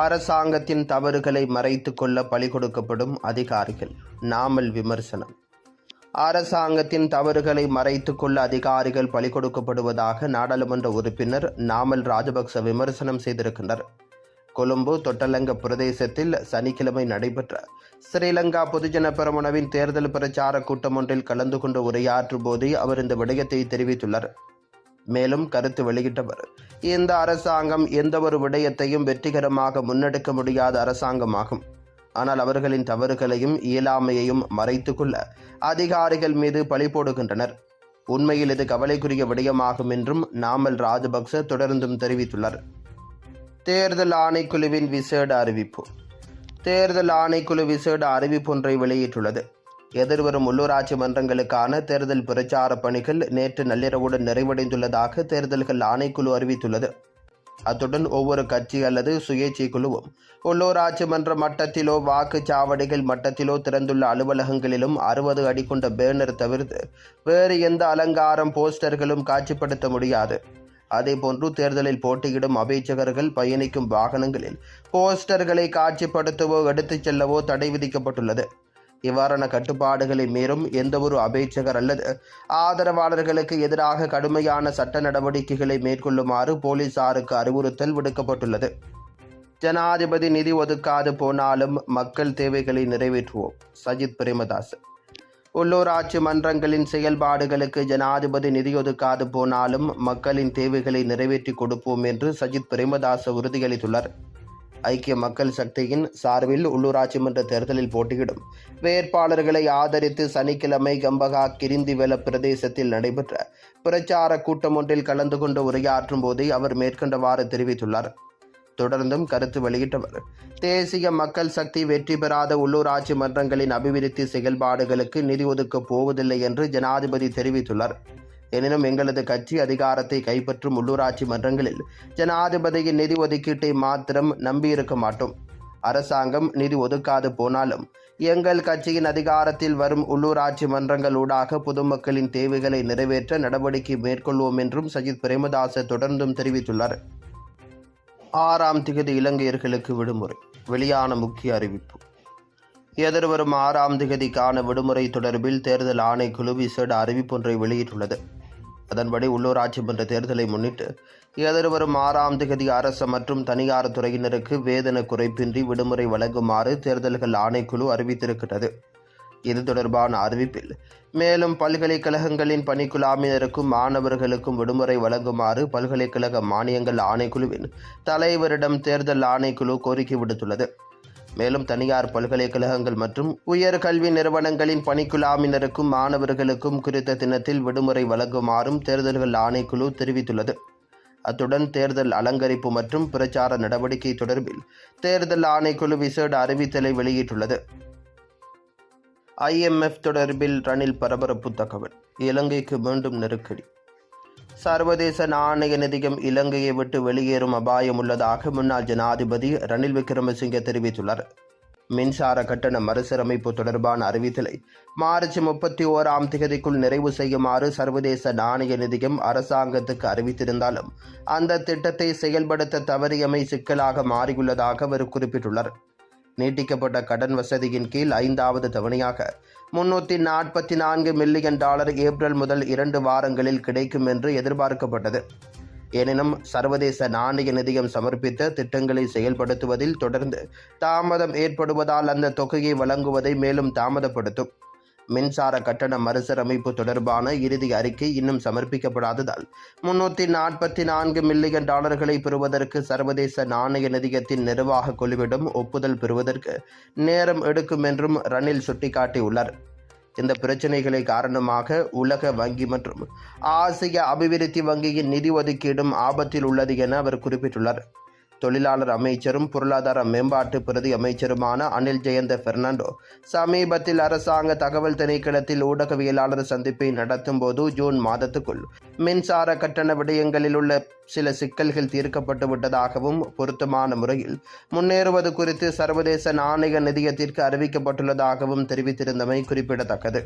அரசாங்கத்தின் தவறுகளை மறைத்து கொள்ள பலி கொடுக்கப்படும் அதிகாரிகள் நாமல் விமர்சனம். அரசாங்கத்தின் தவறுகளை மறைத்து கொள்ள அதிகாரிகள் பலி கொடுக்கப்படுவதாக நாடாளுமன்ற உறுப்பினர் நாமல் ராஜபக்ச விமர்சனம் செய்திருக்கின்றனர். கொழும்பு தொட்டலங்க பிரதேசத்தில் சனிக்கிழமை நடைபெற்ற ஸ்ரீலங்கா பொதுஜன பெரமுனவின் தேர்தல் பிரச்சார கூட்டம் ஒன்றில் கலந்து கொண்டு உரையாற்றும் போதே அவர் இந்த விடயத்தை தெரிவித்துள்ளார். மேலும் கருத்து வெளியிட்டவர். இந்த அரசாங்கம் எந்த ஒரு விடயத்தையும் வெற்றிகரமாக முன்னெடுக்க முடியாத அரசாங்கமாகும். ஆனால் அவர்களின் தவறுகளையும் இயலாமையையும் மறைத்துக்கொள்ள அதிகாரிகள் மீது பழி போடுகின்றனர். உண்மையில் இது கவலைக்குரிய விடயமாகும் என்றும் நாமல் ராஜபக்ச தொடர்ந்தும் தெரிவித்துள்ளார். தேர்தல் ஆணைக்குழுவின் விசேட அறிவிப்பு. தேர்தல் ஆணைக்குழு விசேட அறிவிப்பொன்றை வெளியிட்டுள்ளது. எதிர்வரும் உள்ளூராட்சி மன்றங்களுக்கான தேர்தல் பிரச்சார பணிகள் நேற்று நள்ளிரவுடன் நிறைவடைந்துள்ளதாக தேர்தல்கள் ஆணைக்குழு அறிவித்துள்ளது. அத்துடன் ஒவ்வொரு கட்சி அல்லது சுயேட்சை குழுவும் உள்ளூராட்சி மன்ற மட்டத்திலோ வாக்குச்சாவடிகள் மட்டத்திலோ திறந்துள்ள அலுவலகங்களிலும் அறுபது அடி கொண்ட பேனர் தவிர்த்து வேறு எந்த அலங்காரம் போஸ்டர்களும் காட்சிப்படுத்த முடியாது. அதேபோன்று தேர்தலில் போட்டியிடும் அபேட்சகர்கள் பயணிக்கும் வாகனங்களில் போஸ்டர்களை காட்சிப்படுத்தவோ எடுத்துச் செல்லவோ தடை விதிக்கப்பட்டுள்ளது. இவ்வாறான கட்டுப்பாடுகளை மீறும். எந்தவொரு அபேட்சகர் அல்லது ஆதரவாளர்களுக்கு எதிராக கடுமையான சட்ட நடவடிக்கைகளை மேற்கொள்ளுமாறு போலீசாருக்கு அறிவுறுத்தல் விடுக்கப்பட்டுள்ளது. ஜனாதிபதி நிதி ஒதுக்காது போனாலும் மக்கள் தேவைகளை நிறைவேற்றுவோம். சஜித் பிரேமதாஸ். உள்ளூராட்சி மன்றங்களின் செயல்பாடுகளுக்கு ஜனாதிபதி நிதி ஒதுக்காது போனாலும் மக்களின் தேவைகளை நிறைவேற்றி கொடுப்போம் என்று சஜித் பிரேமதாஸ் உறுதியளித்துள்ளார். ஐக்கிய மக்கள் சக்தியின் சார்பில் உள்ளூராட்சி மன்ற தேர்தலில் போட்டியிடும். வேட்பாளர்களை ஆதரித்து சனிக்கிழமை கம்பகா கிரிந்திவெல பிரதேசத்தில் நடைபெற்ற பிரச்சார கூட்டம் ஒன்றில் கலந்து கொண்டு உரையாற்றும் போதே அவர் மேற்கொண்டவாறு தெரிவித்துள்ளார். தொடர்ந்தும் கருத்து வெளியிட்டவர் தேசிய மக்கள் சக்தி வெற்றி பெறாத உள்ளூராட்சி மன்றங்களின் அபிவிருத்தி செயல்பாடுகளுக்கு நிதி ஒதுக்கப் போவதில்லை என்று ஜனாதிபதி தெரிவித்துள்ளார். எனினும் எங்களது கட்சி அதிகாரத்தை கைப்பற்றும் உள்ளூராட்சி மன்றங்களில் ஜனாதிபதியின் நிதி ஒதுக்கீட்டை மாத்திரம் நம்பியிருக்க மாட்டோம். அரசாங்கம் நிதி ஒதுக்காது போனாலும் எங்கள் கட்சியின் அதிகாரத்தில் வரும் உள்ளூராட்சி மன்றங்களூடாக பொதுமக்களின் தேவைகளை நிறைவேற்ற நடவடிக்கை மேற்கொள்வோம் என்றும் சஜித் பிரேமதாச தொடர்ந்தும் தெரிவித்துள்ளார். ஆறாம் திகதி இலங்கையர்களுக்கு விடுமுறை. வெளியான முக்கிய அறிவிப்பு. எதிர்வரும் ஆறாம் திகதிக்கான விடுமுறை தொடர்பில் தேர்தல் ஆணைக்குழு விசேட அறிவிப்பொன்றை வெளியிட்டுள்ளது. அதன்படி உள்ளூராட்சி மன்ற தேர்தலை முன்னிட்டு எதிர்வரும் ஆறாம் திகதி அரசு மற்றும் தனியார் துறையினருக்கு வேதன குறைப்பின்றி விடுமுறை வழங்குமாறு தேர்தல்கள் ஆணைக்குழு அறிவித்திருக்கிறது இது தொடர்பான அறிவிப்பில் மேலும் பல்கலைக்கழகங்களின் பணிக்குழாமினருக்கும் மாணவர்களுக்கும் விடுமுறை வழங்குமாறு பல்கலைக்கழக மானியங்கள் ஆணைக்குழுவின் தலைவரிடம் தேர்தல் ஆணைக்குழு கோரிக்கை விடுத்துள்ளது. மேலும் தனியார் பல்கலைக்கழகங்கள் மற்றும் உயர்கல்வி நிறுவனங்களின் பணிக்குழாமினருக்கும் மாணவர்களுக்கும் குறித்த தினத்தில் விடுமுறை வழங்குமாறும் தேர்தல்கள் ஆணைக்குழு தெரிவித்துள்ளது. அத்துடன் தேர்தல் அலங்கரிப்பு மற்றும் பிரச்சார நடவடிக்கை தொடர்பில் தேர்தல் ஆணைக்குழு விசேட அறிவித்தலை வெளியிட்டுள்ளது. ஐஎம்எஃப் தொடர்பில் ரணில் பரபரப்பு தகவல். இலங்கைக்கு மீண்டும் நெருக்கடி. சர்வதேச நாணய நிதியம் இலங்கையை விட்டு வெளியேறும் அபாயம் உள்ளதாக முன்னாள் ஜனாதிபதி ரணில் விக்ரமசிங்கே தெரிவித்துள்ளார். மின்சார கட்டண மறுசீரமைப்பு தொடர்பான அறிவித்தலை மார்ச் முப்பத்தி ஓராம் தேதிக்குள் நிறைவு செய்யுமாறு சர்வதேச நாணய நிதியம் அரசாங்கத்துக்கு அறிவித்திருந்தாலும் அந்த திட்டத்தை செயல்படுத்த தவறியமை சிக்கலாக மாறியுள்ளதாக அவர் குறிப்பிட்டுள்ளார். நீட்டிக்கப்பட்ட கடன் வசதியின் கீழ் ஐந்தாவது தவணையாக. முன்னூற்றி நாற்பத்தி நான்கு மில்லியன் டாலர் ஏப்ரல் முதல் இரண்டு வாரங்களில் கிடைக்கும் என்று எதிர்பார்க்கப்பட்டது. எனினும் சர்வதேச நாணய நிதியம் சமர்ப்பித்த திட்டங்களை செயல்படுத்துவதில் தொடர்ந்து தாமதம் ஏற்படுவதால் அந்த தொகையை வழங்குவதை மேலும் தாமதப்படுத்தும். மின்சார கட்டண மறுசீரமைப்பு தொடர்பான இறுதி அறிக்கை இன்னும் சமர்ப்பிக்கப்படாததால் முன்னூற்றி நாற்பத்தி நான்கு மில்லியன் டாலர்களை பெறுவதற்கு சர்வதேச நாணய நிதியத்தின் நிர்வாக குழுவிடம் ஒப்புதல் பெறுவதற்கு நேரம் எடுக்கும் என்றும் ரணில் சுட்டிக்காட்டியுள்ளார். இந்த பிரச்சனைகளை காரணமாக உலக வங்கி மற்றும் ஆசிய அபிவிருத்தி வங்கியின் நிதி ஒதுக்கீடும் ஆபத்தில் உள்ளது என அவர் குறிப்பிட்டுள்ளார். தொழிலாளர் அமைச்சரும் பொருளாதார மேம்பாட்டு பிரதி அமைச்சருமான அனில் ஜெயந்த பெர்னாண்டோ. சமீபத்தில் அரசாங்க தகவல் திணைக்களத்தில் ஊடகவியலாளர் சந்திப்பை நடத்தும் போது ஜூன் மாதத்துக்குள் மின்சார கட்டண விடயங்களில் உள்ள சில சிக்கல்கள் தீர்க்கப்பட்டு விட்டதாகவும் பொருத்தமான முறையில் முன்னேறுவது குறித்து சர்வதேச நாணய நிதியத்திற்கு அறிவிக்கப்பட்டுள்ளதாகவும் தெரிவித்திருந்தமை குறிப்பிடத்தக்கது.